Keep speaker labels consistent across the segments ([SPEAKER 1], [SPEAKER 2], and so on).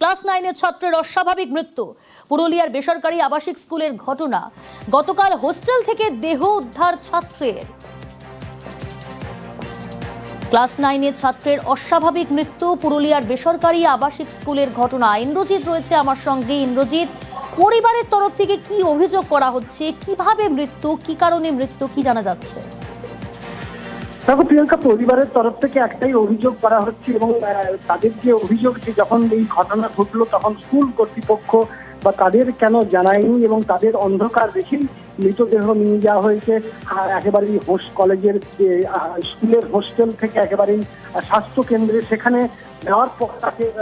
[SPEAKER 1] Class নাইনের ছাত্রের অস্বাভাবিক মৃত্যু। পুরুলিয়ার বেসরকারি আবাসিক স্কুলের ঘটনা। গতকাল হোস্টেল থেকে দেহ উদ্ধার ছাত্রের। ক্লাস নাইনের ছাত্রের অস্বাভাবিক মৃত্যু পুরুলিয়ার বেসরকারি আবাসিক স্কুলের ঘটনা। ইন্দ্রজিৎ রয়েছে আমার সঙ্গে। ইন্দ্রজিৎ, পরিবারের তরফ থেকে কি অভিযোগ করা হচ্ছে? কীভাবে মৃত্যু? কি কারণে মৃত্যু? কি জানা যাচ্ছে?
[SPEAKER 2] দেখো, প্রিয়াঙ্কা, পরিবারের তরফ থেকে একটাই অভিযোগ করা হচ্ছে এবং তাদের যে অভিযোগ যে যখন এই ঘটনা ঘটলো, তখন স্কুল কর্তৃপক্ষ বা তাদের কেন জানায়নি এবং তাদের অন্ধকার রেখেই মৃতদেহ নিয়ে যাওয়া হয়েছে। একেবারেই হোস, কলেজের স্কুলের হোস্টেল থেকে একেবারেই স্বাস্থ্য কেন্দ্রে সেখানে নেওয়ার পর তাকে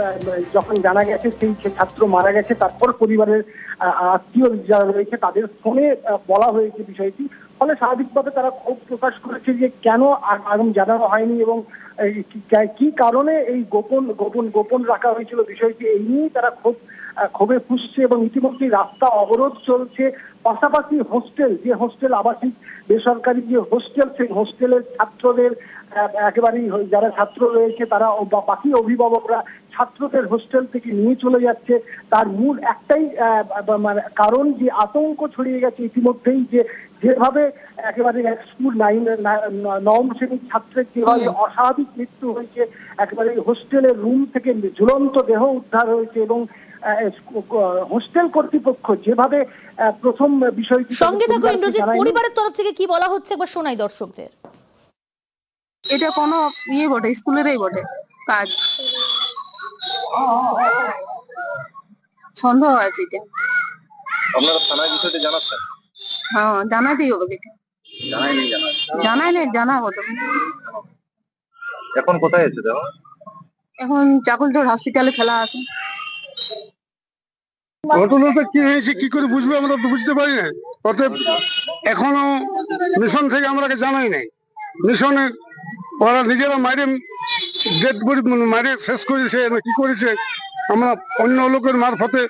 [SPEAKER 2] যখন জানা গেছে সেই ছাত্র মারা গেছে, তারপর পরিবারের আত্মীয় যারা রয়েছে তাদের ফোনে বলা হয়েছে বিষয়টি। ফলে স্বাভাবিকভাবে তারা ক্ষোভ প্রকাশ করেছে যে কেন আগ- আগাম জানানো হয়নি এবং কি- কারণে এই গোপন গোপন গোপন রাখা হয়েছিল বিষয়টি, এই নিয়েই তারা ক্ষোভ ক্ষোভে ফুসছে এবং ইতিমধ্যেই রাস্তা অবরোধ চলছে। পাশাপাশি হোস্টেল যে হোস্টেল আবাসিক বেসরকারি যে হোস্টেল সেই হোস্টেলের ছাত্রদের একেবারেই যারা ছাত্র রয়েছে তারা বা- বাকি অভিভাবকরা ছাত্রদের হোস্টেল থেকে নিয়ে চলে যাচ্ছে। তার মূল একটাই মানে কারণ যে আতঙ্ক ছড়িয়ে গেছে ইতিমধ্যেই যে যেভাবে একেবারে এক স্কুল নাইন নবম শ্রেণির ছাত্রের যেভাবে অস্বাভাবিক মৃত্যু হয়েছে একেবারে হোস্টেলের রুম থেকে ঝুলন্ত দেহ উদ্ধার হয়েছে এবং হোস্টেল কর্তৃপক্ষ যেভাবে আহ, প্রথম বিষয়টি
[SPEAKER 1] সঙ্গে থাকো ইন্দ্রজিৎ পরিবারের তরফ থেকে কি বলা হচ্ছে একবার শোনাই দর্শকদের?
[SPEAKER 3] এটা কোনো ইয়ে বটে স্কুলেরই বটে কাজ। সন্দেহ আছে এটা।
[SPEAKER 4] আপনারা থানায় বিষয়টা জানাচ্ছেন?
[SPEAKER 3] হ্যাঁ জানাতেই হবে কিছু।
[SPEAKER 4] জানাই নেই জানাই
[SPEAKER 3] জানাই নাই জানাব তো।
[SPEAKER 4] এখন কোথায় আছে দেখো
[SPEAKER 3] এখন চাকুলটোর হসপিটালে ফেলা আছে।
[SPEAKER 5] ঘটনাটা কি হয়েছে, কি করে বুঝব আমরা তো বুঝতে পারি না। অতএব এখনও মিশন থেকে আমরাকে জানাই নাই। মিশনে ওরা নিজেরা মারে ডেড বডি মারে শেষ করেছে না কি করেছে, আমরা অন্য লোকের মারফতে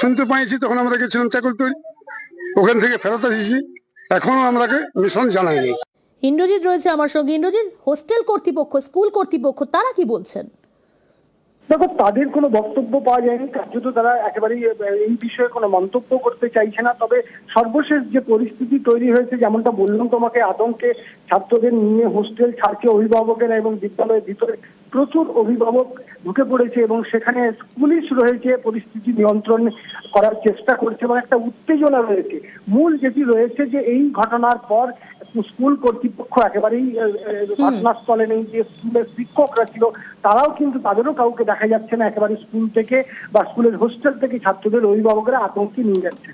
[SPEAKER 5] শুনতে পাইছি, তখন আমরা গেছিলাম চাকরি ওখান থেকে ফেরত এসেছি এখনও আমরাকে মিশন জানায়নি
[SPEAKER 1] ইন্দ্রজিৎ রয়েছে আমার সঙ্গে। ইন্দ্রজিৎ, হোস্টেল কর্তৃপক্ষ, স্কুল কর্তৃপক্ষ, তারা কি বলছেন?
[SPEAKER 2] দেখো, তাদের কোনো বক্তব্য পাওয়া যায়নি, কার্যত তারা একেবারেই এই বিষয়ে কোনো মন্তব্য করতে চাইছে না। তবে সর্বশেষ যে পরিস্থিতি তৈরি হয়েছে, যেমনটা বললাম তোমাকে আতঙ্কে ছাত্রদের নিয়ে হোস্টেল ছাড়ছে অভিভাবকেরা এবং বিদ্যালয়ের ভিতরে প্রচুর অভিভাবক ঢুকে পড়েছে এবং সেখানে পুলিশ রয়েছে, পরিস্থিতি নিয়ন্ত্রণ করার চেষ্টা করছে এবং একটা উত্তেজনা রয়েছে। মূল যেটি রয়েছে যে, এই ঘটনার পর স্কুল কর্তৃপক্ষ একেবারেই ঘটনাস্থলে নেই যে স্কুলের শিক্ষকরা ছিল তারাও কিন্তু তাদেরও কাউকে দেখা যাচ্ছে না। একেবারে স্কুল থেকে বা স্কুলের হোস্টেল থেকে ছাত্রদের অভিভাবকরা আতঙ্কে নিয়ে যাচ্ছে।